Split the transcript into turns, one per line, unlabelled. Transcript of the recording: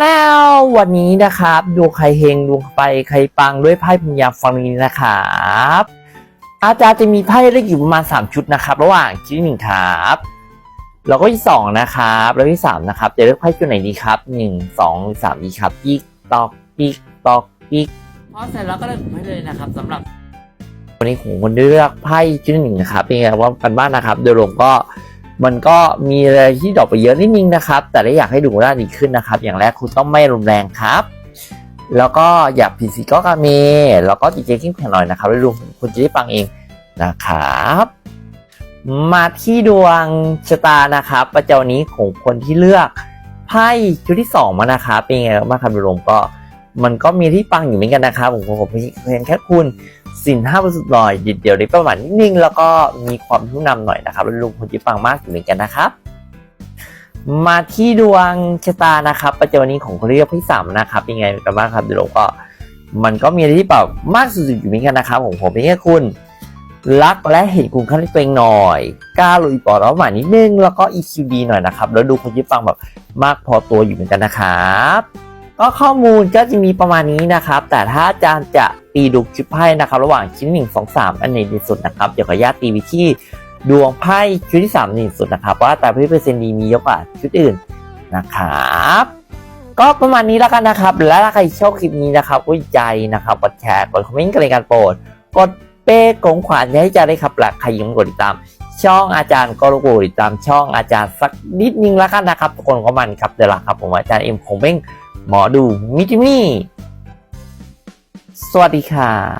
แล้ววันนี้นะครับดวงใครเฮงดวงไปใครปังด้วยไพ่ปัญญาฟังนี้นะครับอาจารย์จะมีไพ่เลขอยู่ประมาณ 3 ชุดนะครับ ระหว่างชุดที่หนึ่งครับแล้วก็ที่สองนะครับแล้วที่สามนะครับจะเลือกไพ่ชุดไหนดีครับหนึ่งสองสามดีครับปิ๊กตอกปิ๊กตอกปิ๊กพอเสร็จแล้วก็เลือกไพ่เลยนะครับสำหรับ วันนี้ผมคนเลือกไพ่ชุดหนึ่งนะครับเป็นไงว่ากันบ้านนะครับ โดยรวมก็ มันก็มีอะไรที่ดรอกไปเยอะนิดนึงนะครับ แต่ถ้าอยากให้ดูได้ดีขึ้นนะครับ อย่างแรกคุณต้องไม่รุนแรงครับ แล้วก็อย่าผิดสีก็กาเมแล้วก็จิตใจเข้มแข็งหน่อยนะครับโดยรวมคุณจะได้ฟังเองนะครับ มาที่ดวงชะตานะครับประจำวันนี้ของคนที่เลือกไพ่ชุดที่สองมานะครับเป็นไงบ้างครับโดยรวมก็มันก็มีที่ปังอยู่เหมือนกันนะครับผมผมเพียงแค่คุณ สินห้าประสุดหน่อยเดี๋ยวได้ประมาณนิดนึงแล้วก็มีความผู้นำหน่อยนะครับแล้วลุงคนที่ปังมากอยู่เหมือนกันนะครับ มาที่ดวงชะตานะครับ ประจำวันนี้ของคนที่เลือกที่สามนะครับเป็นไงกันบ้างครับเดี๋ยวก็มันก็มีอะไรที่แบบมากสุดๆอยู่เหมือนกันนะครับผมผมเป็นแค่คุณรักและเห็นคุณค่าในตัวเองหน่อยกล้าลุยปอดแล้วหมานิดนึงแล้วก็ EQ ดีหน่อยนะครับ แล้วดูคนที่ฟังแบบมากพอตัวอยู่เหมือนกันนะครับ ก็ข้อมูลก็จะมีประมาณนี้นะครับ แต่ถ้าอาจารย์จะตีดูคลิปไพ่นะครับ ระหว่างชิ้นหนึ่งสองสามอันไหนดีสุดนะครับเดี๋ยวขออนุญาตตีไปที่ดวงไพ่ชุดที่สามดีสุดนะครับว่าแต่พี่เปอร์เซ็นต์ดีมีเยอะกว่าชุดอื่นนะครับก็ประมาณนี้แล้วกันนะครับ และถ้าใครชอบคลิปนี้นะครับก็ใจนะครับกดแชร์กดคอมเมนต์กันในการโปรดกดเป้กงขวานให้อาจารย์ได้ครับและใครยังไม่กดติดตาม ช่องอาจารย์ก็รบกวนติดตามช่องอาจารย์สักนิดนึงแล้วกันนะครับทุกคนก็มันครับเดี๋ยวละครับผมอาจารย์เอ็มคงเบ้ง หมอดูมิจิมี่ สวัสดีค่ะ